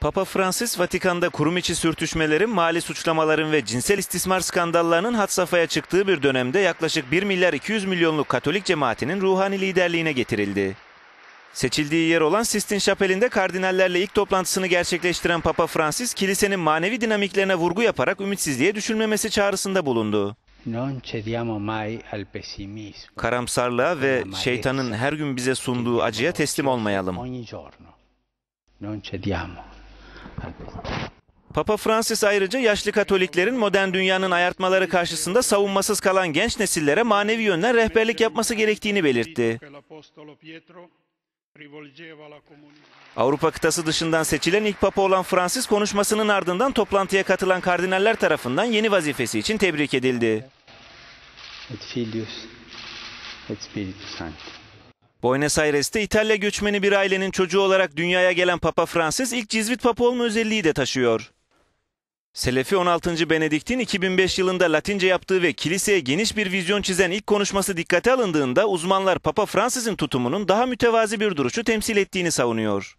Papa Francis, Vatikan'da kurum içi sürtüşmelerin, mali suçlamaların ve cinsel istismar skandallarının had safhaya çıktığı bir dönemde yaklaşık 1 milyar 200 milyonluk Katolik cemaatinin ruhani liderliğine getirildi. Seçildiği yer olan Sistine Şapeli'nde kardinallerle ilk toplantısını gerçekleştiren Papa Francis, kilisenin manevi dinamiklerine vurgu yaparak ümitsizliğe düşülmemesi çağrısında bulundu. Karamsarlığa ve şeytanın her gün bize sunduğu acıya teslim olmayalım. Non cediamo. Papa Francis ayrıca yaşlı Katoliklerin modern dünyanın ayartmaları karşısında savunmasız kalan genç nesillere manevi yönden rehberlik yapması gerektiğini belirtti. Avrupa kıtası dışından seçilen ilk papa olan Francis konuşmasının ardından toplantıya katılan kardinaller tarafından yeni vazifesi için tebrik edildi. Et Filius et Spiritus Sancti. Buenos Aires'te İtalya göçmeni bir ailenin çocuğu olarak dünyaya gelen Papa Francis ilk Cizvit Papa olma özelliği de taşıyor. Selefi 16. Benedikt'in 2005 yılında Latince yaptığı ve kiliseye geniş bir vizyon çizen ilk konuşması dikkate alındığında uzmanlar Papa Francis'in tutumunun daha mütevazi bir duruşu temsil ettiğini savunuyor.